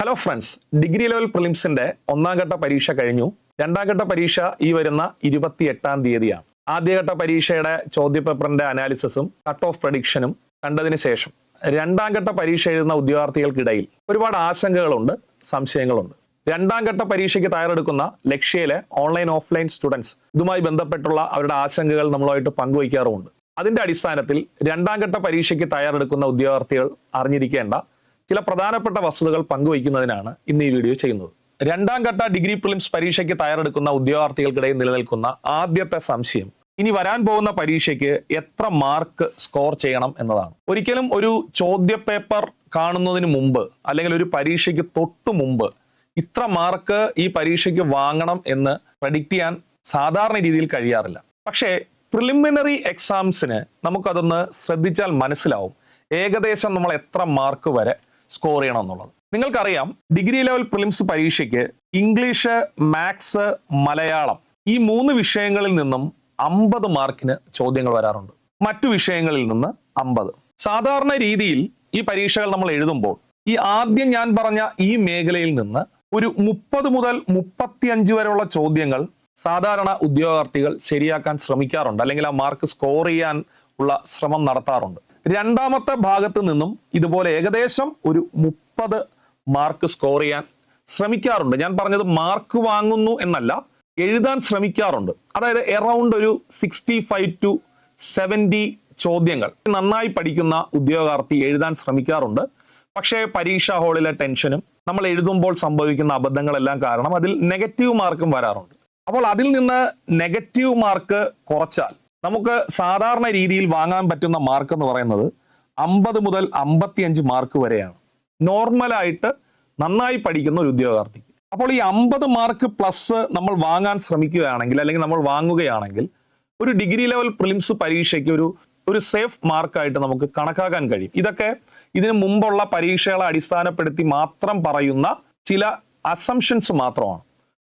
Hello friends degree level പ്രിലിംസിന്റെ ഒന്നാം ഘട്ട പരീക്ഷ കഴിഞ്ഞു. രണ്ടാം ഘട്ട പരീക്ഷ ഈ വരുന്ന ഇരുപത്തി എട്ടാം തീയതിയാണ് ആദ്യഘട്ട പരീക്ഷയുടെ ചോദ്യപേപ്പറിന്റെ അനാലിസിസും കട്ട് ഓഫ് പ്രഡിക്ഷനും കണ്ടതിന് ശേഷം രണ്ടാം ഘട്ട പരീക്ഷ എഴുതുന്ന ഉദ്യോഗാർത്ഥികൾക്കിടയിൽ ഒരുപാട് ആശങ്കകളുണ്ട് സംശയങ്ങളുണ്ട്. രണ്ടാം ഘട്ട പരീക്ഷയ്ക്ക് തയ്യാറെടുക്കുന്ന ലക്ഷ്യയിലെ ഓൺലൈൻ ഓഫ്ലൈൻ സ്റ്റുഡൻസ് ഇതുമായി ബന്ധപ്പെട്ടുള്ള അവരുടെ ആശങ്കകൾ നമ്മളുമായിട്ട് പങ്കുവയ്ക്കാറുമുണ്ട്. അതിന്റെ അടിസ്ഥാനത്തിൽ രണ്ടാം ഘട്ട പരീക്ഷയ്ക്ക് തയ്യാറെടുക്കുന്ന ഉദ്യോഗാർത്ഥികൾ അറിഞ്ഞിരിക്കേണ്ട ചില പ്രധാനപ്പെട്ട വസ്തുതകൾ പങ്കുവയ്ക്കുന്നതിനാണ് ഇന്ന് ഈ വീഡിയോ ചെയ്യുന്നത്. രണ്ടാം ഘട്ട ഡിഗ്രി പ്രിലിംസ് പരീക്ഷയ്ക്ക് തയ്യാറെടുക്കുന്ന ഉദ്യോഗാർത്ഥികൾക്കിടയിൽ നിലനിൽക്കുന്ന ആദ്യത്തെ സംശയം ഇനി വരാൻ പോകുന്ന പരീക്ഷയ്ക്ക് എത്ര മാർക്ക് സ്കോർ ചെയ്യണം എന്നതാണ്. ഒരിക്കലും ഒരു ചോദ്യപേപ്പർ കാണുന്നതിന് മുമ്പ് അല്ലെങ്കിൽ ഒരു പരീക്ഷയ്ക്ക് തൊട്ടു മുമ്പ് ഇത്ര മാർക്ക് ഈ പരീക്ഷയ്ക്ക് വാങ്ങണം എന്ന് പ്രഡിക്റ്റ് ചെയ്യാൻ സാധാരണ രീതിയിൽ കഴിയാറില്ല. പക്ഷേ പ്രിലിമിനറി എക്സാംസിന് നമുക്കതൊന്ന് ശ്രദ്ധിച്ചാൽ മനസ്സിലാവും. ഏകദേശം നമ്മൾ എത്ര മാർക്ക് വരെ സ്കോർ ചെയ്യണം എന്നുള്ളത്. നിങ്ങൾക്കറിയാം ഡിഗ്രി ലെവൽ പ്രിലിംസ് പരീക്ഷയ്ക്ക് ഇംഗ്ലീഷ് മാത്സ് മലയാളം ഈ മൂന്ന് വിഷയങ്ങളിൽ നിന്നും അമ്പത് മാർക്കിന് ചോദ്യങ്ങൾ വരാറുണ്ട്. മറ്റു വിഷയങ്ങളിൽ നിന്ന് അമ്പത്. സാധാരണ രീതിയിൽ ഈ പരീക്ഷകൾ നമ്മൾ എഴുതുമ്പോൾ ഈ ആദ്യം ഞാൻ പറഞ്ഞ ഈ മേഖലയിൽ നിന്ന് ഒരു മുപ്പത് മുതൽ മുപ്പത്തിയഞ്ച് വരെയുള്ള ചോദ്യങ്ങൾ സാധാരണ ഉദ്യോഗാർത്ഥികൾ ശരിയാക്കാൻ ശ്രമിക്കാറുണ്ട്. അല്ലെങ്കിൽ ആ മാർക്ക് സ്കോർ ചെയ്യാൻ ഉള്ള ശ്രമം നടത്താറുണ്ട്. രണ്ടാമത്തെ ഭാഗത്ത് നിന്നും ഇതുപോലെ ഏകദേശം ഒരു മുപ്പത് മാർക്ക് സ്കോർ ചെയ്യാൻ ശ്രമിക്കാറുണ്ട്. ഞാൻ പറഞ്ഞത് മാർക്ക് വാങ്ങുന്നു എന്നല്ല എഴുതാൻ ശ്രമിക്കാറുണ്ട്. അതായത് എറൗണ്ട് ഒരു സിക്സ്റ്റി ഫൈവ് ടു സെവന്റി ചോദ്യങ്ങൾ. നന്നായി പഠിക്കുന്ന ഉദ്യോഗാർത്ഥി എഴുതാൻ ശ്രമിക്കാറുണ്ട്. പക്ഷേ പരീക്ഷാ ഹാളിലെ ടെൻഷനും നമ്മൾ എഴുതുമ്പോൾ സംഭവിക്കുന്ന അബദ്ധങ്ങളെല്ലാം കാരണം അതിൽ നെഗറ്റീവ് മാർക്കും വരാറുണ്ട്. അപ്പോൾ അതിൽ നിന്ന് നെഗറ്റീവ് മാർക്ക് കുറച്ചാൽ നമുക്ക് സാധാരണ രീതിയിൽ വാങ്ങാൻ പറ്റുന്ന മാർക്ക് എന്ന് പറയുന്നത് അമ്പത് മുതൽ അമ്പത്തിയഞ്ച് മാർക്ക് വരെയാണ്. നോർമലായിട്ട് നന്നായി പഠിക്കുന്ന ഒരു ഉദ്യോഗാർത്ഥിക്ക് അപ്പോൾ ഈ അമ്പത് മാർക്ക് പ്ലസ് നമ്മൾ വാങ്ങാൻ ശ്രമിക്കുകയാണെങ്കിൽ അല്ലെങ്കിൽ നമ്മൾ വാങ്ങുകയാണെങ്കിൽ ഒരു ഡിഗ്രി ലെവൽ പ്രിലിംസ് പരീക്ഷയ്ക്ക് ഒരു ഒരു സേഫ് മാർക്കായിട്ട് നമുക്ക് കണക്കാക്കാൻ കഴിയും. ഇതൊക്കെ ഇതിനു മുമ്പുള്ള പരീക്ഷകളെ അടിസ്ഥാനപ്പെടുത്തി മാത്രം പറയുന്ന ചില അസംഷൻസ് മാത്രമാണ്.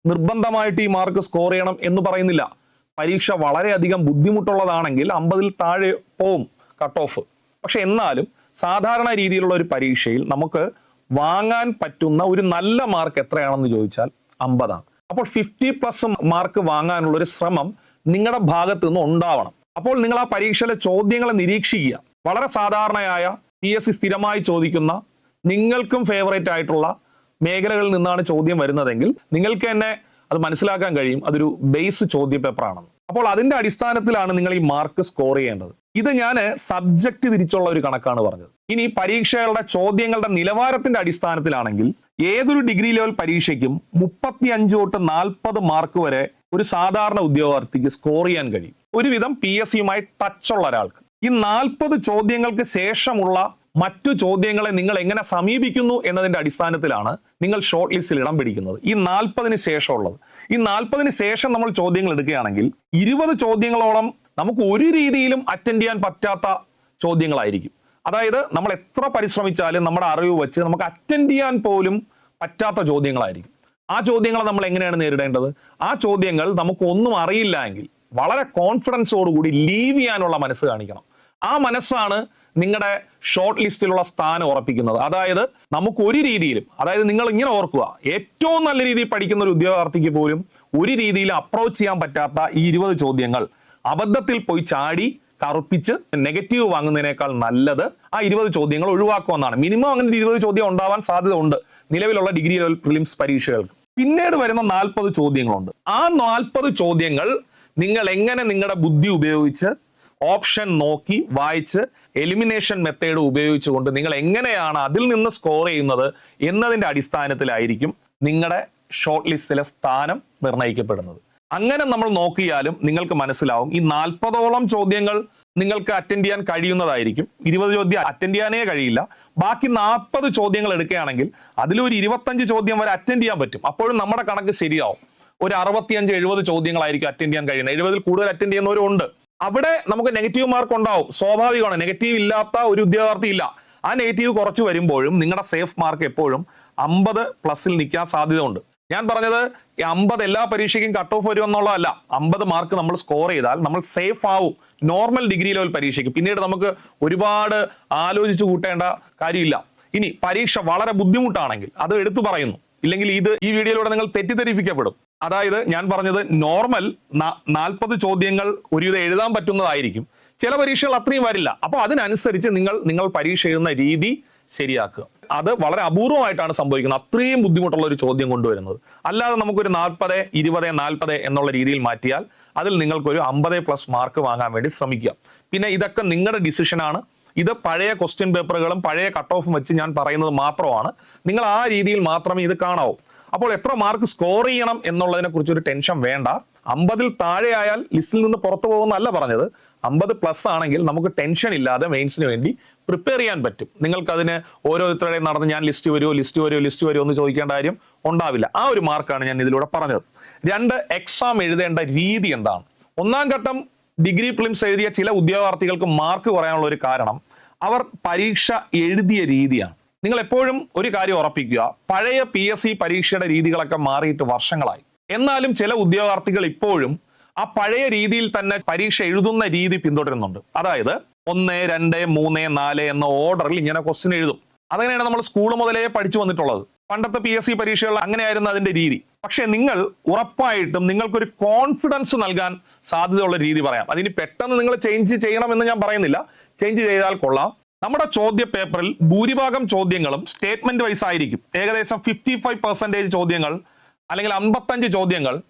നിർബന്ധമായിട്ട് ഈ മാർക്ക് സ്കോർ ചെയ്യണം എന്ന് പറയുന്നില്ല. പരീക്ഷ വളരെയധികം ബുദ്ധിമുട്ടുള്ളതാണെങ്കിൽ അമ്പതിൽ താഴെ പോവും കട്ട് ഓഫ് പക്ഷെ എന്നാലും സാധാരണ രീതിയിലുള്ള ഒരു പരീക്ഷയിൽ നമുക്ക് വാങ്ങാൻ പറ്റുന്ന ഒരു നല്ല മാർക്ക് എത്രയാണെന്ന് ചോദിച്ചാൽ അമ്പതാണ്. അപ്പോൾ ഫിഫ്റ്റി പ്ലസ് മാർക്ക് വാങ്ങാനുള്ള ഒരു ശ്രമം നിങ്ങളുടെ ഭാഗത്ത് നിന്ന് ഉണ്ടാവണം. അപ്പോൾ നിങ്ങൾ ആ പരീക്ഷയിലെ ചോദ്യങ്ങളെ നിരീക്ഷിക്കുക. വളരെ സാധാരണയായ പി എസ് സി സ്ഥിരമായി ചോദിക്കുന്ന നിങ്ങൾക്കും ഫേവറേറ്റ് ആയിട്ടുള്ള മേഖലകളിൽ നിന്നാണ് ചോദ്യം വരുന്നതെങ്കിൽ നിങ്ങൾക്ക് തന്നെ അത് മനസ്സിലാക്കാൻ കഴിയും. അതൊരു ബേസ് ചോദ്യ പേപ്പറാണെന്ന് അപ്പോൾ അതിന്റെ അടിസ്ഥാനത്തിലാണ് നിങ്ങൾ ഈ മാർക്ക് സ്കോർ ചെയ്യേണ്ടത്. ഇത് ഞാൻ സബ്ജക്റ്റ് തിരിച്ചുള്ള ഒരു കണക്കാണ് പറഞ്ഞത്. ഇനി പരീക്ഷകളുടെ ചോദ്യങ്ങളുടെ നിലവാരത്തിന്റെ അടിസ്ഥാനത്തിലാണെങ്കിൽ ഏതൊരു ഡിഗ്രി ലെവൽ പരീക്ഷയ്ക്കും മുപ്പത്തി അഞ്ച് തൊട്ട് നാൽപ്പത് മാർക്ക് വരെ ഒരു സാധാരണ ഉദ്യോഗാർത്ഥിക്ക് സ്കോർ ചെയ്യാൻ കഴിയും. ഒരുവിധം പി എസ് സിയുമായി ടച്ചുള്ള ഒരാൾക്ക്. ഈ നാൽപ്പത് ചോദ്യങ്ങൾക്ക് ശേഷമുള്ള മറ്റു ചോദ്യങ്ങളെ നിങ്ങൾ എങ്ങനെ സമീപിക്കുന്നു എന്നതിന്റെ അടിസ്ഥാനത്തിലാണ് നിങ്ങൾ ഷോർട്ട് ലിസ്റ്റിൽ ഇടം പിടിക്കുന്നത്. ഈ നാൽപ്പതിന് ശേഷമുള്ളത് ഈ നാൽപ്പതിന് ശേഷം നമ്മൾ ചോദ്യങ്ങൾ എടുക്കുകയാണെങ്കിൽ ഇരുപത് ചോദ്യങ്ങളോളം നമുക്ക് ഒരു രീതിയിലും അറ്റൻഡ് ചെയ്യാൻ പറ്റാത്ത ചോദ്യങ്ങളായിരിക്കും. അതായത് നമ്മൾ എത്ര പരിശ്രമിച്ചാലും നമ്മുടെ അറിവ് വെച്ച് നമുക്ക് അറ്റൻഡ് ചെയ്യാൻ പോലും പറ്റാത്ത ചോദ്യങ്ങളായിരിക്കും. ആ ചോദ്യങ്ങളെ നമ്മൾ എങ്ങനെയാണ് നേരിടേണ്ടത്? ആ ചോദ്യങ്ങൾ നമുക്ക് ഒന്നും അറിയില്ല എങ്കിൽ വളരെ കോൺഫിഡൻസോടുകൂടി ലീവ് ചെയ്യാനുള്ള മനസ്സ് കാണിക്കണം. ആ മനസ്സാണ് നിങ്ങളുടെ ഷോർട്ട് ലിസ്റ്റിലുള്ള സ്ഥാനം ഉറപ്പിക്കുന്നത്. അതായത് നമുക്ക് ഒരു രീതിയിലും അതായത് നിങ്ങൾ ഇങ്ങനെ ഓർക്കുക ഏറ്റവും നല്ല രീതിയിൽ പഠിക്കുന്ന ഒരു ഉദ്യോഗാർത്ഥിക്ക് പോലും ഒരു രീതിയിൽ അപ്രോച്ച് ചെയ്യാൻ പറ്റാത്ത ഈ ഇരുപത് ചോദ്യങ്ങൾ അബദ്ധത്തിൽ പോയി ചാടി കറുപ്പിച്ച് നെഗറ്റീവ് വാങ്ങുന്നതിനേക്കാൾ നല്ലത് ആ ഇരുപത് ചോദ്യങ്ങൾ ഒഴിവാക്കുമെന്നാണ്. മിനിമം അങ്ങനെ ഇരുപത് ചോദ്യം ഉണ്ടാവാൻ സാധ്യത ഉണ്ട് നിലവിലുള്ള ഡിഗ്രി ലെവൽ പ്രിലിംസ് പരീക്ഷകൾക്ക്. പിന്നീട് വരുന്ന നാൽപ്പത് ചോദ്യങ്ങളുണ്ട്. ആ നാൽപ്പത് ചോദ്യങ്ങൾ നിങ്ങൾ എങ്ങനെ നിങ്ങളുടെ ബുദ്ധി ഉപയോഗിച്ച് ഓപ്ഷൻ നോക്കി വായിച്ച് എലിമിനേഷൻ മെത്തേഡ് ഉപയോഗിച്ചുകൊണ്ട് നിങ്ങൾ എങ്ങനെയാണ് അതിൽ നിന്ന് സ്കോർ ചെയ്യുന്നത് എന്നതിന്റെ അടിസ്ഥാനത്തിലായിരിക്കും നിങ്ങളുടെ ഷോർട്ട് ലിസ്റ്റിലെ സ്ഥാനം നിർണയിക്കപ്പെടുന്നത്. അങ്ങനെ നമ്മൾ നോക്കിയാലും നിങ്ങൾക്ക് മനസ്സിലാവും ഈ നാൽപ്പതോളം ചോദ്യങ്ങൾ നിങ്ങൾക്ക് അറ്റൻഡ് ചെയ്യാൻ കഴിയുന്നതായിരിക്കും. ഇരുപത് ചോദ്യം അറ്റൻഡ് ചെയ്യാനേ കഴിയില്ല. ബാക്കി നാൽപ്പത് ചോദ്യങ്ങൾ എടുക്കുകയാണെങ്കിൽ അതിലൊരു ഇരുപത്തഞ്ച് ചോദ്യം വരെ അറ്റൻഡ് ചെയ്യാൻ പറ്റും. അപ്പോഴും നമ്മുടെ കണക്ക് ശരിയാവും. ഒരു അറുപത്തിയഞ്ച് എഴുപത് ചോദ്യങ്ങളായിരിക്കും അറ്റൻഡ് ചെയ്യാൻ കഴിയുന്നത്. എഴുപതിൽ കൂടുതൽ അറ്റൻഡ് ചെയ്യുന്നവരും ഉണ്ട്. അവിടെ നമുക്ക് നെഗറ്റീവ് മാർക്ക് ഉണ്ടാവും. സ്വാഭാവികമാണ്. നെഗറ്റീവ് ഇല്ലാത്ത ഒരു ഉദ്യോഗാർത്ഥി ഇല്ല. ആ നെഗറ്റീവ് കുറച്ച് വരുമ്പോഴും നിങ്ങളുടെ സേഫ് മാർക്ക് എപ്പോഴും അമ്പത് പ്ലസിൽ നിൽക്കാൻ സാധ്യതയുണ്ട്. ഞാൻ പറഞ്ഞത് ഈ അമ്പത് എല്ലാ പരീക്ഷയ്ക്കും കട്ട് ഓഫ് വരും എന്നുള്ളതല്ല. അമ്പത് മാർക്ക് നമ്മൾ സ്കോർ ചെയ്താൽ നമ്മൾ സേഫ് ആവും. നോർമൽ ഡിഗ്രി ലെവൽ പരീക്ഷയ്ക്ക്. പിന്നീട് നമുക്ക് ഒരുപാട് ആലോചിച്ച് കൂട്ടേണ്ട കാര്യമില്ല. ഇനി പരീക്ഷ വളരെ ബുദ്ധിമുട്ടാണെങ്കിൽ അത് എടുത്തു പറയുന്നു. ഇല്ലെങ്കിൽ ഇത് ഈ വീഡിയോയിലൂടെ നിങ്ങൾ തെറ്റിദ്ധരിപ്പിക്കപ്പെടും. അതായത് ഞാൻ പറഞ്ഞത് നോർമൽ നാൽപ്പത് ചോദ്യങ്ങൾ ഒരുവിധം എഴുതാൻ പറ്റുന്നതായിരിക്കും. ചില പരീക്ഷകൾ അത്രയും വരില്ല. അപ്പോൾ അതിനനുസരിച്ച് നിങ്ങൾ നിങ്ങൾ പരീക്ഷ എഴുതുന്ന രീതി ശരിയാക്കുക. അത് വളരെ അപൂർവമായിട്ടാണ് സംഭവിക്കുന്നത്. അത്രയും ബുദ്ധിമുട്ടുള്ള ഒരു ചോദ്യം കൊണ്ടുവരുന്നത്. അല്ലാതെ നമുക്കൊരു നാൽപ്പത് ഇരുപത് നാൽപ്പത് എന്നുള്ള രീതിയിൽ മാറ്റിയാൽ അതിൽ നിങ്ങൾക്കൊരു അമ്പത് പ്ലസ് മാർക്ക് വാങ്ങാൻ വേണ്ടി ശ്രമിക്കുക. പിന്നെ ഇതൊക്കെ നിങ്ങളുടെ ഡിസിഷനാണ് ഇത് പഴയ ക്വസ്റ്റ്യൻ പേപ്പറുകളും പഴയ കട്ട് ഓഫും വെച്ച് ഞാൻ പറയുന്നത് മാത്രമാണ്. നിങ്ങൾ ആ രീതിയിൽ മാത്രമേ ഇത് കാണാവൂ. അപ്പോൾ എത്ര മാർക്ക് സ്കോർ ചെയ്യണം എന്നുള്ളതിനെ കുറിച്ച് ഒരു ടെൻഷൻ വേണ്ട. അമ്പതിൽ താഴെ ആയാൽ ലിസ്റ്റിൽ നിന്ന് പുറത്തു പോകുന്നല്ല പറഞ്ഞത്. അമ്പത് പ്ലസ് ആണെങ്കിൽ നമുക്ക് ടെൻഷൻ ഇല്ലാതെ മെയിൻസിന് വേണ്ടി പ്രിപ്പയർ ചെയ്യാൻ പറ്റും. നിങ്ങൾക്കതിന് ഓരോരുത്തരുടെയും നടന്ന് ഞാൻ ലിസ്റ്റ് വരുമോ ലിസ്റ്റ് വരുമോ ലിസ്റ്റ് വരുമോ എന്ന് ചോദിക്കേണ്ട കാര്യം ഉണ്ടാവില്ല. ആ ഒരു മാർക്കാണ് ഞാൻ ഇതിലൂടെ പറഞ്ഞത്. രണ്ട് എക്സാം എഴുതേണ്ട രീതി എന്താണ്? ഒന്നാം ഘട്ടം ഡിഗ്രി പ്ലിംസ് എഴുതിയ ചില ഉദ്യോഗാർത്ഥികൾക്ക് മാർക്ക് കുറയാനുള്ള ഒരു കാരണം അവർ പരീക്ഷ എഴുതിയ രീതിയാണ്. നിങ്ങൾ എപ്പോഴും ഒരു കാര്യം ഉറപ്പിക്കുക പഴയ പി എസ് സി പരീക്ഷയുടെ രീതികളൊക്കെ മാറിയിട്ട് വർഷങ്ങളായി. എന്നാലും ചില ഉദ്യോഗാർത്ഥികൾ ഇപ്പോഴും ആ പഴയ രീതിയിൽ തന്നെ പരീക്ഷ എഴുതുന്ന രീതി പിന്തുടരുന്നുണ്ട്. അതായത് ഒന്ന് രണ്ട് മൂന്ന് നാല് എന്ന ഓർഡറിൽ ഇങ്ങനെ ക്വസ്റ്റ്യൻ എഴുതും. അതങ്ങനെയാണ് നമ്മൾ സ്കൂൾ മുതലേ പഠിച്ചു വന്നിട്ടുള്ളത്. പണ്ടത്തെ പി എസ് സി പരീക്ഷകൾ അങ്ങനെയായിരുന്നു അതിന്റെ രീതി. പക്ഷേ നിങ്ങൾ ഉറപ്പായിട്ടും നിങ്ങൾക്കൊരു കോൺഫിഡൻസ് നൽകാൻ സാധ്യതയുള്ള രീതി പറയാം. അതിന് പെട്ടെന്ന് നിങ്ങൾ ചേഞ്ച് ചെയ്യണമെന്ന് ഞാൻ പറയുന്നില്ല. ചേഞ്ച് ചെയ്താൽ കൊള്ളാം. നമ്മുടെ ചോദ്യ പേപ്പറിൽ ഭൂരിഭാഗം ചോദ്യങ്ങളും സ്റ്റേറ്റ്മെന്റ് വൈസ് ആയിരിക്കും. ഏകദേശം ഫിഫ്റ്റി ഫൈവ് പെർസെന്റേജ് ചോദ്യങ്ങൾ അല്ലെങ്കിൽ അമ്പത്തഞ്ച് ചോദ്യങ്ങൾ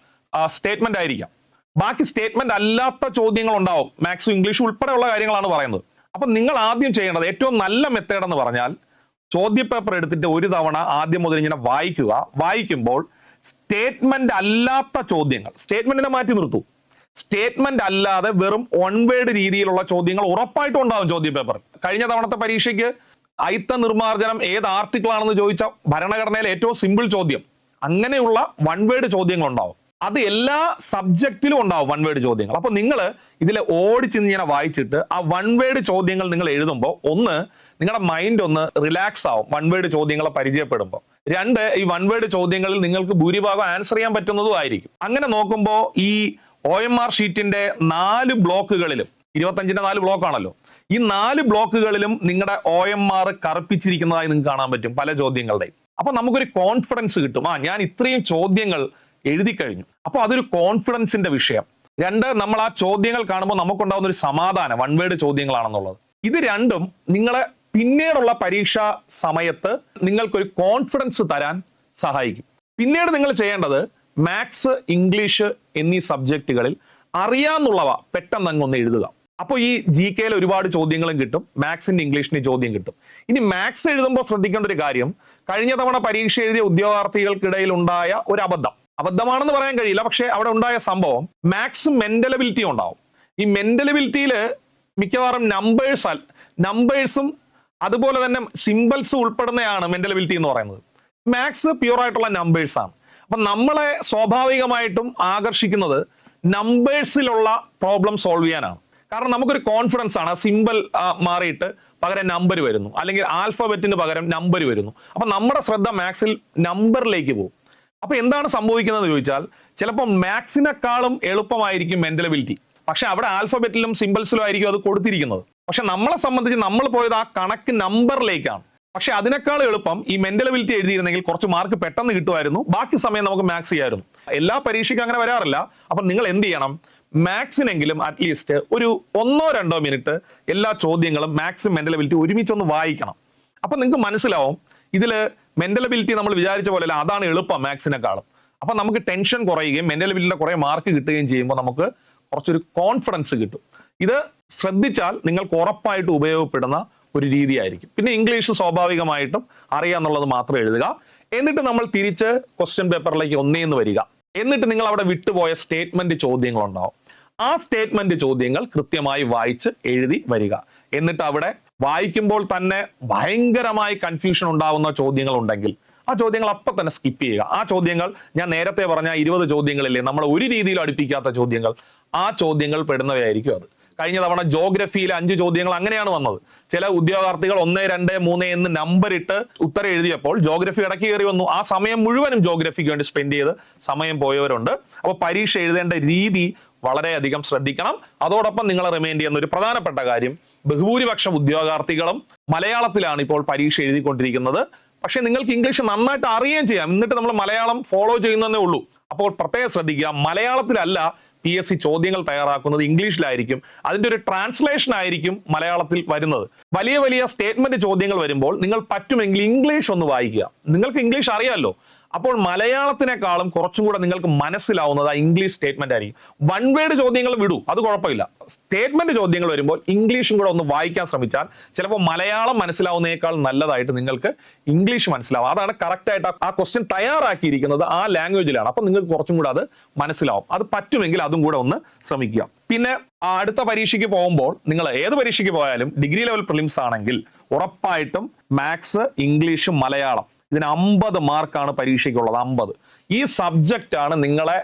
സ്റ്റേറ്റ്മെന്റ് ആയിരിക്കാം. ബാക്കി സ്റ്റേറ്റ്മെന്റ് അല്ലാത്ത ചോദ്യങ്ങൾ ഉണ്ടാവും. മാത്സും ഇംഗ്ലീഷ് ഉൾപ്പെടെയുള്ള കാര്യങ്ങളാണ് പറയുന്നത്. അപ്പം നിങ്ങൾ ആദ്യം ചെയ്യേണ്ടത് ഏറ്റവും നല്ല മെത്തേഡ് എന്ന് പറഞ്ഞാൽ ചോദ്യപേപ്പർ എടുത്തിട്ട് ഒരു തവണ ആദ്യം മുതൽ ഇങ്ങനെ വായിക്കുക. വായിക്കുമ്പോൾ സ്റ്റേറ്റ്മെന്റ് അല്ലാത്ത ചോദ്യങ്ങൾ. സ്റ്റേറ്റ്മെന്റിനെ മാറ്റി നിർത്തൂ. സ്റ്റേറ്റ്മെന്റ് അല്ലാതെ വെറും വൺ വേർഡ് രീതിയിലുള്ള ചോദ്യങ്ങൾ ഉറപ്പായിട്ടും ഉണ്ടാവും ചോദ്യപേപ്പർ കഴിഞ്ഞ തവണത്തെ പരീക്ഷയ്ക്ക് അയിത്ത നിർമ്മാർജനം ഏത് ആർട്ടിക്കിൾ ആണെന്ന് ചോദിച്ച ഭരണഘടനയിലെ ഏറ്റവും സിമ്പിൾ ചോദ്യം. അങ്ങനെയുള്ള വൺ വേർഡ് ചോദ്യങ്ങൾ ഉണ്ടാവും. അത് എല്ലാ സബ്ജക്റ്റിലും ഉണ്ടാവും വൺ വേർഡ് ചോദ്യങ്ങൾ. അപ്പൊ നിങ്ങൾ ഇതിലെ ഓടിച്ചെന്ന് ഇങ്ങനെ വായിച്ചിട്ട് ആ വൺ വേർഡ് ചോദ്യങ്ങൾ നിങ്ങൾ എഴുതുമ്പോൾ ഒന്ന് നിങ്ങളുടെ മൈൻഡ് ഒന്ന് റിലാക്സ് ആവും വൺ വേർഡ് ചോദ്യങ്ങളെ പരിചയപ്പെടുമ്പോൾ രണ്ട് ഈ വൺ വേർഡ് ചോദ്യങ്ങളിൽ നിങ്ങൾക്ക് ഭൂരിഭാഗം ആൻസർ ചെയ്യാൻ പറ്റുന്നതും ആയിരിക്കും. അങ്ങനെ നോക്കുമ്പോൾ ഈ ഒ എം ആർ ഷീറ്റിന്റെ നാല് ബ്ലോക്കുകളിലും ഇരുപത്തഞ്ചിന്റെ നാല് ബ്ലോക്ക് ആണല്ലോ ഈ നാല് ബ്ലോക്കുകളിലും നിങ്ങളുടെ ഒ എം ആർ കറുപ്പിച്ചിരിക്കുന്നതായി നിങ്ങൾക്ക് കാണാൻ പറ്റും പല ചോദ്യങ്ങളുടെയും. അപ്പൊ നമുക്കൊരു കോൺഫിഡൻസ് കിട്ടും. ആ ഞാൻ ഇത്രയും ചോദ്യങ്ങൾ എഴുതി കഴിഞ്ഞു അപ്പോൾ അതൊരു കോൺഫിഡൻസിന്റെ വിഷയം. രണ്ട് നമ്മൾ ആ ചോദ്യങ്ങൾ കാണുമ്പോൾ നമുക്കുണ്ടാവുന്ന ഒരു സമാധാനം വൺ വേഡ് ചോദ്യങ്ങളാണെന്നുള്ളത്. ഇത് രണ്ടും നിങ്ങളെ പിന്നീടുള്ള പരീക്ഷാ സമയത്ത് നിങ്ങൾക്കൊരു കോൺഫിഡൻസ് തരാൻ സഹായിക്കും. പിന്നീട് നിങ്ങൾ ചെയ്യേണ്ടത് മാത്സ് ഇംഗ്ലീഷ് എന്നീ സബ്ജക്റ്റുകളിൽ അറിയാന്നുള്ളവ പെട്ടെന്ന് അങ്ങ് ഒന്ന് എഴുതുക. അപ്പോൾ ഈ ജി കെയിൽ ഒരുപാട് ചോദ്യങ്ങളും കിട്ടും മാത്സിന്റെ ഇംഗ്ലീഷിന് ചോദ്യം കിട്ടും. ഇനി മാത്സ് എഴുതുമ്പോൾ ശ്രദ്ധിക്കേണ്ട ഒരു കാര്യം കഴിഞ്ഞ തവണ പരീക്ഷ എഴുതിയ ഉദ്യോഗാർത്ഥികൾക്കിടയിൽ ഉണ്ടായ ഒരു അബദ്ധം. അബദ്ധമാണെന്ന് പറയാൻ കഴിയില്ല പക്ഷേ അവിടെ ഉണ്ടായ സംഭവം മാക്സ് മെന്റലബിലിറ്റിയും ഉണ്ടാവും. ഈ മെന്റലബിലിറ്റിയിൽ മിക്കവാറും നമ്പേഴ്സ് നമ്പേഴ്സും അതുപോലെ തന്നെ സിമ്പിൾസ് ഉൾപ്പെടുന്നതാണ് മെന്റലബിലിറ്റി എന്ന് പറയുന്നത്. മാക്സ് പ്യൂർ ആയിട്ടുള്ള നമ്പേഴ്സ് ആണ്. അപ്പൊ നമ്മളെ സ്വാഭാവികമായിട്ടും ആകർഷിക്കുന്നത് നമ്പേഴ്സിലുള്ള പ്രോബ്ലം സോൾവ് ചെയ്യാനാണ്. കാരണം നമുക്കൊരു കോൺഫിഡൻസ് ആണ് സിമ്പിൾ മാറിയിട്ട് പകരം നമ്പർ വരുന്നു. അല്ലെങ്കിൽ ആൽഫബറ്റിന് പകരം നമ്പർ വരുന്നു. അപ്പൊ നമ്മുടെ ശ്രദ്ധ മാക്സിൽ നമ്പറിലേക്ക് പോകും. അപ്പൊ എന്താണ് സംഭവിക്കുന്നത് ചോദിച്ചാൽ ചിലപ്പോൾ മാത്സിനെക്കാളും എളുപ്പമായിരിക്കും മെന്റലബിലിറ്റി. പക്ഷെ അവിടെ ആൽഫബറ്റിലും സിമ്പിൾസിലും ആയിരിക്കും അത് കൊടുത്തിരിക്കുന്നത്. പക്ഷെ നമ്മളെ സംബന്ധിച്ച് നമ്മൾ പോയത് ആ കണക്ക് നമ്പറിലേക്കാണ്. പക്ഷെ അതിനേക്കാൾ എളുപ്പം ഈ മെന്റലബിലിറ്റി എഴുതിയിരുന്നെങ്കിൽ കുറച്ച് മാർക്ക് പെട്ടെന്ന് കിട്ടുമായിരുന്നു. ബാക്കി സമയം നമുക്ക് മാത്സ് ചെയ്യായിരുന്നു എല്ലാ പരീക്ഷയ്ക്കും അങ്ങനെ വരാറില്ല. അപ്പൊ നിങ്ങൾ എന്ത് ചെയ്യണം? മാത്സിനെങ്കിലും അറ്റ്ലീസ്റ്റ് ഒരു ഒന്നോ രണ്ടോ മിനിറ്റ് എല്ലാ ചോദ്യങ്ങളും മാത്സും മെന്റലബിലിറ്റി ഒരുമിച്ചൊന്ന് വായിക്കണം. അപ്പൊ നിങ്ങൾക്ക് മനസ്സിലാവും ഇതിൽ മെന്റലബിലിറ്റി നമ്മൾ വിചാരിച്ച പോലെ അല്ല അതാണ് എളുപ്പം മാത്സിനെക്കാളും. അപ്പം നമുക്ക് ടെൻഷൻ കുറയുകയും മെന്റലബിലിറ്റിയുടെ കുറേ മാർക്ക് കിട്ടുകയും ചെയ്യുമ്പോൾ നമുക്ക് കുറച്ചൊരു കോൺഫിഡൻസ് കിട്ടും. ഇത് ശ്രദ്ധിച്ചാൽ നിങ്ങൾക്ക് ഉറപ്പായിട്ട് ഉപയോഗപ്പെടുന്ന ഒരു രീതിയായിരിക്കും. പിന്നെ ഇംഗ്ലീഷ് സ്വാഭാവികമായിട്ടും അറിയാന്നുള്ളത് മാത്രം എഴുതുക. എന്നിട്ട് നമ്മൾ തിരിച്ച് ക്വസ്റ്റ്യൻ പേപ്പറിലേക്ക് ഒന്നേന്ന് വരിക. എന്നിട്ട് നിങ്ങൾ അവിടെ വിട്ടുപോയ സ്റ്റേറ്റ്മെന്റ് ചോദ്യങ്ങളുണ്ടാവും. ആ സ്റ്റേറ്റ്മെന്റ് ചോദ്യങ്ങൾ കൃത്യമായി വായിച്ച് എഴുതി വരിക. എന്നിട്ട് അവിടെ വായിക്കുമ്പോൾ തന്നെ ഭയങ്കരമായി കൺഫ്യൂഷൻ ഉണ്ടാവുന്ന ചോദ്യങ്ങൾ ഉണ്ടെങ്കിൽ ആ ചോദ്യങ്ങൾ അപ്പൊ തന്നെ സ്കിപ്പ് ചെയ്യുക. ആ ചോദ്യങ്ങൾ ഞാൻ നേരത്തെ പറഞ്ഞ ഇരുപത് ചോദ്യങ്ങളില്ലേ നമ്മൾ ഒരു രീതിയിൽ അടുപ്പിക്കാത്ത ചോദ്യങ്ങൾ ആ ചോദ്യങ്ങൾ പെടുന്നവയായിരിക്കും അത്. കഴിഞ്ഞ തവണ ജോഗ്രഫിയിലെ അഞ്ച് ചോദ്യങ്ങൾ അങ്ങനെയാണ് വന്നത്. ചില ഉദ്യോഗാർത്ഥികൾ ഒന്ന് രണ്ട് മൂന്ന് എന്ന് നമ്പർ ഇട്ട് ഉത്തരം എഴുതിയപ്പോൾ ജോഗ്രഫി ഇടയ്ക്ക് കയറി വന്നു. ആ സമയം മുഴുവനും ജോഗ്രഫിക്ക് വേണ്ടി സ്പെൻഡ് ചെയ്ത് സമയം പോയവരുണ്ട്. അപ്പോൾ പരീക്ഷ എഴുതേണ്ട രീതി വളരെയധികം ശ്രദ്ധിക്കണം. അതോടൊപ്പം നിങ്ങളെ റിമൈൻഡ് ചെയ്യുന്ന ഒരു പ്രധാനപ്പെട്ട കാര്യം ബഹുഭൂരിപക്ഷം ഉദ്യോഗാർത്ഥികളും മലയാളത്തിലാണ് ഇപ്പോൾ പരീക്ഷ എഴുതിക്കൊണ്ടിരിക്കുന്നത്. പക്ഷെ നിങ്ങൾക്ക് ഇംഗ്ലീഷ് നന്നായിട്ട് അറിയുകയും ചെയ്യാം. എന്നിട്ട് നമ്മൾ മലയാളം ഫോളോ ചെയ്യുന്നതേ ഉള്ളൂ. അപ്പോൾ പ്രത്യേകം ശ്രദ്ധിക്കുക മലയാളത്തിലല്ല പി എസ് സി ചോദ്യങ്ങൾ തയ്യാറാക്കുന്നത് ഇംഗ്ലീഷിലായിരിക്കും അതിന്റെ ഒരു ട്രാൻസ്ലേഷൻ ആയിരിക്കും മലയാളത്തിൽ വരുന്നത്. വലിയ വലിയ സ്റ്റേറ്റ്മെന്റ് ചോദ്യങ്ങൾ വരുമ്പോൾ നിങ്ങൾ പറ്റുമെങ്കിൽ ഇംഗ്ലീഷ് ഒന്ന് വായിക്കുക. നിങ്ങൾക്ക് ഇംഗ്ലീഷ് അറിയാമല്ലോ അപ്പോൾ മലയാളത്തിനേക്കാളും കുറച്ചും കൂടെ നിങ്ങൾക്ക് മനസ്സിലാവുന്നത് ആ ഇംഗ്ലീഷ് സ്റ്റേറ്റ്മെന്റ് ആയിരിക്കും. വൺ വേർഡ് ചോദ്യങ്ങൾ വിടൂ അത് കുഴപ്പമില്ല. സ്റ്റേറ്റ്മെന്റ് ചോദ്യങ്ങൾ വരുമ്പോൾ ഇംഗ്ലീഷും കൂടെ ഒന്ന് വായിക്കാൻ ശ്രമിച്ചാൽ ചിലപ്പോൾ മലയാളം മനസ്സിലാവുന്നതിനേക്കാൾ നല്ലതായിട്ട് നിങ്ങൾക്ക് ഇംഗ്ലീഷ് മനസ്സിലാവും. അതാണ് കറക്റ്റ് ആയിട്ട് ആ ക്വസ്റ്റ്യൻ തയ്യാറാക്കിയിരിക്കുന്നത് ആ ലാംഗ്വേജിലാണ് അപ്പൊ നിങ്ങൾക്ക് കുറച്ചും കൂടെ അത് മനസ്സിലാവും. അത് പറ്റുമെങ്കിൽ അതും കൂടെ ഒന്ന് ശ്രമിക്കുക. പിന്നെ അടുത്ത പരീക്ഷയ്ക്ക് പോകുമ്പോൾ നിങ്ങൾ ഏത് പരീക്ഷയ്ക്ക് പോയാലും ഡിഗ്രി ലെവൽ പ്രിലിംസ് ആണെങ്കിൽ ഉറപ്പായിട്ടും മാത്സ് ഇംഗ്ലീഷും മലയാളം ഇതിന് അമ്പത് മാർക്കാണ് പരീക്ഷയ്ക്കുള്ളത് അമ്പത്. ഈ സബ്ജക്റ്റ് ആണ് നിങ്ങളെ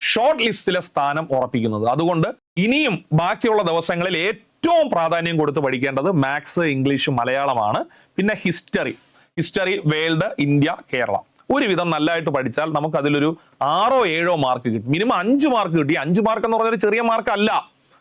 ഷോർട്ട് ലിസ്റ്റിലെ സ്ഥാനം ഉറപ്പിക്കുന്നത്. അതുകൊണ്ട് ഇനിയും ബാക്കിയുള്ള ദിവസങ്ങളിൽ ഏറ്റവും പ്രാധാന്യം കൊടുത്ത് പഠിക്കേണ്ടത് മാത്സ് ഇംഗ്ലീഷ് മലയാളമാണ്. പിന്നെ history. History world India Kerala. ഒരുവിധം നല്ലതായിട്ട് പഠിച്ചാൽ നമുക്ക് അതിലൊരു ആറോ ഏഴോ മാർക്ക് കിട്ടും. മിനിമം അഞ്ച് മാർക്ക് കിട്ടി. അഞ്ച് മാർക്ക് എന്ന് പറഞ്ഞൊരു ചെറിയ മാർക്ക് അല്ല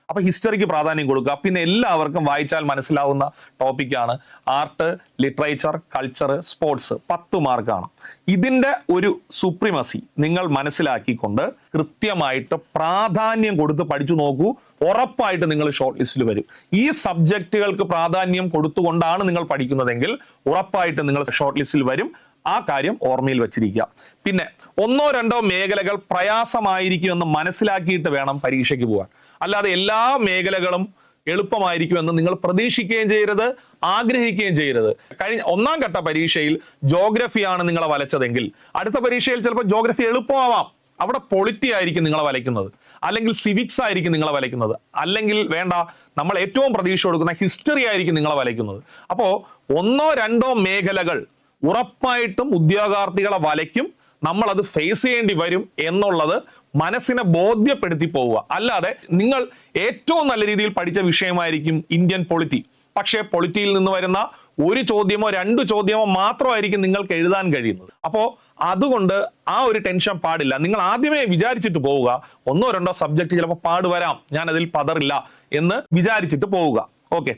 അപ്പൊ ഹിസ്റ്ററിക്ക് പ്രാധാന്യം കൊടുക്കുക. പിന്നെ എല്ലാവർക്കും വായിച്ചാൽ മനസ്സിലാവുന്ന ടോപ്പിക്കാണ് ആർട്ട് ലിറ്ററേച്ചർ കൾച്ചർ സ്പോർട്സ് പത്ത് മാർക്കാണ് ഇതിന്റെ ഒരു സുപ്രിമസി നിങ്ങൾ മനസ്സിലാക്കിക്കൊണ്ട് കൃത്യമായിട്ട് പ്രാധാന്യം കൊടുത്ത് പഠിച്ചു നോക്കൂ. ഉറപ്പായിട്ട് നിങ്ങൾ ഷോർട്ട് ലിസ്റ്റിൽ വരും. ഈ സബ്ജക്റ്റുകൾക്ക് പ്രാധാന്യം കൊടുത്തുകൊണ്ടാണ് നിങ്ങൾ പഠിക്കുന്നതെങ്കിൽ ഉറപ്പായിട്ട് നിങ്ങൾ ഷോർട്ട് ലിസ്റ്റിൽ വരും. ആ കാര്യം ഓർമ്മയിൽ വെച്ചിരിക്കുക. പിന്നെ ഒന്നോ രണ്ടോ മേഖലകൾ പ്രയാസമായിരിക്കുമെന്ന് മനസ്സിലാക്കിയിട്ട് വേണം പരീക്ഷയ്ക്ക് പോകാൻ അല്ലാതെ എല്ലാ മേഖലകളും എളുപ്പമായിരിക്കുമെന്ന് നിങ്ങൾ പ്രതീക്ഷിക്കുകയും ചെയ്യരുത് ആഗ്രഹിക്കുകയും ചെയ്യരുത്. കഴിഞ്ഞ ഒന്നാം ഘട്ട പരീക്ഷയിൽ ജോഗ്രഫിയാണ് നിങ്ങളെ വലച്ചതെങ്കിൽ അടുത്ത പരീക്ഷയിൽ ചിലപ്പോൾ ജോഗ്രഫി എളുപ്പമാവാം. അവിടെ പൊളിറ്റി ആയിരിക്കും നിങ്ങളെ വലയ്ക്കുന്നത്. അല്ലെങ്കിൽ സിവിക്സ് ആയിരിക്കും നിങ്ങളെ വലയ്ക്കുന്നത്. അല്ലെങ്കിൽ വേണ്ട നമ്മൾ ഏറ്റവും പ്രതീക്ഷ കൊടുക്കുന്ന ഹിസ്റ്ററി ആയിരിക്കും നിങ്ങളെ വലയ്ക്കുന്നത്. അപ്പോൾ ഒന്നോ രണ്ടോ മേഖലകൾ ഉറപ്പായിട്ടും ഉദ്യോഗാർത്ഥികളെ വലയ്ക്കും നമ്മൾ അത് ഫേസ് ചെയ്യേണ്ടി വരും എന്നുള്ളത് മനസ്സിനെ ബോധ്യപ്പെടുത്തി പോവുക. അല്ലാതെ നിങ്ങൾ ഏറ്റവും നല്ല രീതിയിൽ പഠിച്ച വിഷയമായിരിക്കും ഇന്ത്യൻ പൊളിറ്റി പക്ഷേ പൊളിറ്റിയിൽ നിന്ന് വരുന്ന ഒരു ചോദ്യമോ രണ്ട് ചോദ്യമോ മാത്രമായിരിക്കും നിങ്ങൾക്ക് എഴുതാൻ കഴിയുന്നത്. അപ്പോൾ അതുകൊണ്ട് ആ ഒരു ടെൻഷൻ പാടില്ല. നിങ്ങൾ ആദ്യമേ വിചാരിച്ചിട്ട് പോവുക. ഒന്നോ രണ്ടോ സബ്ജക്റ്റ് ചിലപ്പോൾ പാടുവരാം ഞാൻ അതിൽ പതറില്ല എന്ന് വിചാരിച്ചിട്ട് പോവുക. ഓക്കെ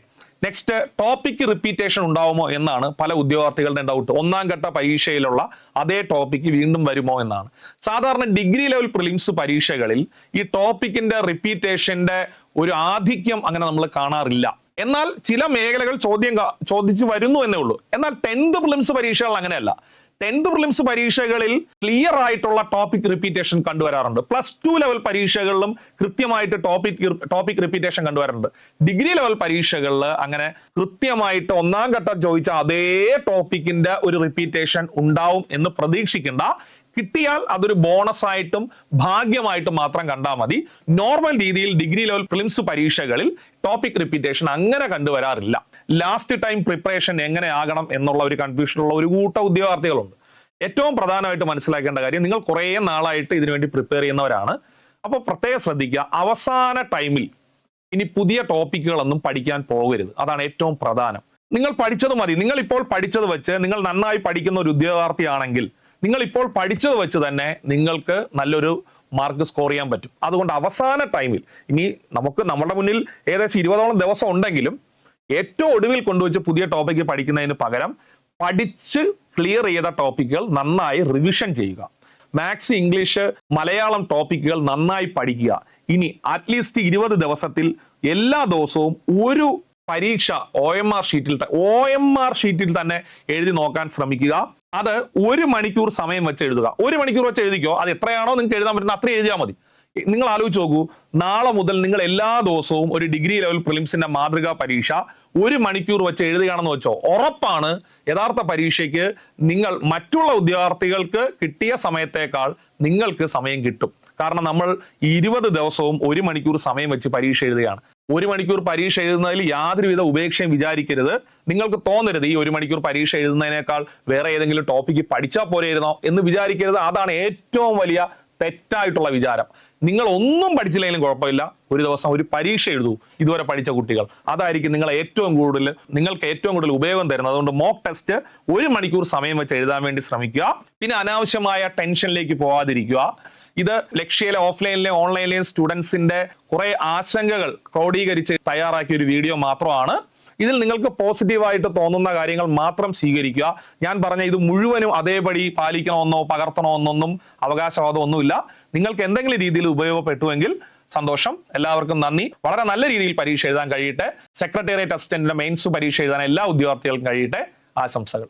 നെക്സ്റ്റ് ടോപ്പിക് റിപ്പീറ്റേഷൻ ഉണ്ടാവുമോ എന്നാണ് പല ഉദ്യോഗാർത്ഥികളുടെ ഡൗട്ട് ഒന്നാം ഘട്ട പരീക്ഷയിലുള്ള അതേ ടോപ്പിക്ക് വീണ്ടും വരുമോ എന്നാണ്. സാധാരണ ഡിഗ്രി ലെവൽ പ്രിലിംസ് പരീക്ഷകളിൽ ഈ ടോപ്പിക്കിന്റെ റിപ്പീറ്റേഷന്റെ ഒരു ആധിക്യം അങ്ങനെ നമ്മൾ കാണാറില്ല. എന്നാൽ ചില മേഖലകൾ ചോദ്യം ചോദിച്ചു വരുന്നു എന്നേ ഉള്ളൂ. എന്നാൽ ടെൻത്ത് പ്രിലിംസ് പരീക്ഷകൾ അങ്ങനെയല്ല. ടെൻത്ത് പ്രിലിംസ് പരീക്ഷകളിൽ ക്ലിയർ ആയിട്ടുള്ള ടോപ്പിക് റിപ്പീറ്റേഷൻ കണ്ടുവരാറുണ്ട്. പ്ലസ് ടു ലെവൽ പരീക്ഷകളിലും കൃത്യമായിട്ട് ടോപ്പിക് ടോപ്പിക് റിപ്പീറ്റേഷൻ കണ്ടുവരാറുണ്ട്. ഡിഗ്രി ലെവൽ പരീക്ഷകളിൽ അങ്ങനെ കൃത്യമായിട്ട് ഒന്നാം ഘട്ടം ചോദിച്ച അതേ ടോപ്പിക്കിന്റെ ഒരു റിപ്പീറ്റേഷൻ ഉണ്ടാവും എന്ന് പ്രതീക്ഷിക്കേണ്ട കിട്ടിയാൽ അതൊരു ബോണസ് ആയിട്ടും ഭാഗ്യമായിട്ടും മാത്രം കണ്ടാൽ മതി. നോർമൽ രീതിയിൽ ഡിഗ്രി ലെവൽ പ്രിലിംസ് പരീക്ഷകളിൽ ടോപ്പിക് റിപ്പീറ്റേഷൻ അങ്ങനെ കണ്ടുവരാറില്ല. ലാസ്റ്റ് ടൈം പ്രിപ്പറേഷൻ എങ്ങനെ ആകണം എന്നുള്ള ഒരു കൺഫ്യൂഷനുള്ള ഒരു കൂട്ട ഉദ്യോഗാർത്ഥികളുണ്ട്. ഏറ്റവും പ്രധാനമായിട്ട് മനസ്സിലാക്കേണ്ട കാര്യം നിങ്ങൾ കുറേ നാളായിട്ട് ഇതിനുവേണ്ടി പ്രിപ്പയർ ചെയ്യുന്നവരാണ്. അപ്പോൾ പ്രത്യേകം ശ്രദ്ധിക്കുക അവസാന ടൈമിൽ ഇനി പുതിയ ടോപ്പിക്കുകളൊന്നും പഠിക്കാൻ പോകരുത്. അതാണ് ഏറ്റവും പ്രധാനം. നിങ്ങൾ പഠിച്ചത് മതി. നിങ്ങൾ ഇപ്പോൾ പഠിച്ചത് വെച്ച് നിങ്ങൾ നന്നായി പഠിക്കുന്ന ഒരു ഉദ്യോഗാർത്ഥിയാണെങ്കിൽ നിങ്ങൾ ഇപ്പോൾ പഠിച്ചത് വെച്ച് തന്നെ നിങ്ങൾക്ക് നല്ലൊരു മാർക്ക് സ്കോർ ചെയ്യാൻ പറ്റും. അതുകൊണ്ട് അവസാന ടൈമിൽ ഇനി നമുക്ക് നമ്മുടെ മുന്നിൽ ഏകദേശം ഇരുപതോളം ദിവസം ഉണ്ടെങ്കിലും ഏറ്റവും ഒടുവിൽ കൊണ്ടുവച്ച് പുതിയ ടോപ്പിക്ക് പഠിക്കുന്നതിന് പകരം പഠിച്ച് ക്ലിയർ ചെയ്ത ടോപ്പിക്കുകൾ നന്നായി റിവിഷൻ ചെയ്യുക. മാത്സ് ഇംഗ്ലീഷ് മലയാളം ടോപ്പിക്കുകൾ നന്നായി പഠിക്കുക. ഇനി അറ്റ്ലീസ്റ്റ് ഇരുപത് ദിവസത്തിൽ എല്ലാ ദിവസവും ഒരു പരീക്ഷ ഒ എം ആർ ഷീറ്റിൽ ഒ എം ആർ ഷീറ്റിൽ തന്നെ എഴുതി നോക്കാൻ ശ്രമിക്കുക. അത് ഒരു മണിക്കൂർ സമയം വെച്ച് എഴുതുക. ഒരു മണിക്കൂർ വെച്ച് എഴുതിക്കോ അത് എത്രയാണോ നിങ്ങൾക്ക് എഴുതാൻ പറ്റുന്ന അത്രയും എഴുതിയാൽ മതി. നിങ്ങൾ ആലോചിച്ച് നോക്കൂ നാളെ മുതൽ നിങ്ങൾ എല്ലാ ദിവസവും ഒരു ഡിഗ്രി ലെവൽ പ്രിലിംസിന്റെ മാതൃകാ പരീക്ഷ ഒരു മണിക്കൂർ വെച്ച് എഴുതുകയാണെന്ന് വെച്ചോ. ഉറപ്പാണ് യഥാർത്ഥ പരീക്ഷയ്ക്ക് നിങ്ങൾ മറ്റുള്ള ഉദ്യോഗാർത്ഥികൾക്ക് കിട്ടിയ സമയത്തേക്കാൾ നിങ്ങൾക്ക് സമയം കിട്ടും. കാരണം നമ്മൾ ഇരുപത് ദിവസവും ഒരു മണിക്കൂർ സമയം വെച്ച് പരീക്ഷ എഴുതുകയാണ്. ഒരു മണിക്കൂർ പരീക്ഷ എഴുതുന്നതിൽ യാതൊരുവിധ ഉപേക്ഷയും വിചാരിക്കരുത്. നിങ്ങൾക്ക് തോന്നരുത് ഈ ഒരു മണിക്കൂർ പരീക്ഷ എഴുതുന്നതിനേക്കാൾ വേറെ ഏതെങ്കിലും ടോപ്പിക്ക് പഠിച്ചാൽ പോരെയിരുന്നോ എന്ന് വിചാരിക്കരുത്. അതാണ് ഏറ്റവും വലിയ തെറ്റായിട്ടുള്ള വിചാരം. നിങ്ങൾ ഒന്നും പഠിച്ചില്ലെങ്കിലും കുഴപ്പമില്ല. ഒരു ദിവസം ഒരു പരീക്ഷ എഴുതൂ. ഇതുവരെ പഠിച്ച കുട്ടികൾ. അതായിരിക്കും നിങ്ങൾ ഏറ്റവും കൂടുതൽ നിങ്ങൾക്ക് ഏറ്റവും കൂടുതൽ ഉപയോഗം തരുന്നത്. അതുകൊണ്ട് മോക്ക് ടെസ്റ്റ് ഒരു മണിക്കൂർ സമയം വെച്ച് എഴുതാൻ വേണ്ടി ശ്രമിക്കുക. പിന്നെ അനാവശ്യമായ ടെൻഷനിലേക്ക് പോകാതിരിക്കുക ഇത് ലക്ഷ്യയിലെ ഓഫ്ലൈനിലെ ഓൺലൈനിലെയും സ്റ്റുഡൻസിന്റെ കുറെ ആശങ്കകൾ ക്രോഡീകരിച്ച് തയ്യാറാക്കിയ ഒരു വീഡിയോ മാത്രമാണ്. ഇതിൽ നിങ്ങൾക്ക് പോസിറ്റീവായിട്ട് തോന്നുന്ന കാര്യങ്ങൾ മാത്രം സ്വീകരിക്കുക. ഞാൻ പറഞ്ഞ ഇത് മുഴുവനും അതേപടി പാലിക്കണമെന്നോ പകർത്തണമെന്നൊന്നും അവകാശവാദം ഒന്നുമില്ല നിങ്ങൾക്ക് എന്തെങ്കിലും രീതിയിൽ ഉപയോഗപ്പെട്ടുവെങ്കിൽ സന്തോഷം. എല്ലാവർക്കും നന്ദി. വളരെ നല്ല രീതിയിൽ പരീക്ഷ എഴുതാൻ കഴിയട്ടെ. സെക്രട്ടേറിയറ്റ് അസിസ്റ്റന്റിന്റെ മെയിൻസ് പരീക്ഷ എഴുതാൻ എല്ലാ ഉദ്യോഗാർത്ഥികൾക്കും കഴിയട്ടെ. ആശംസകൾ.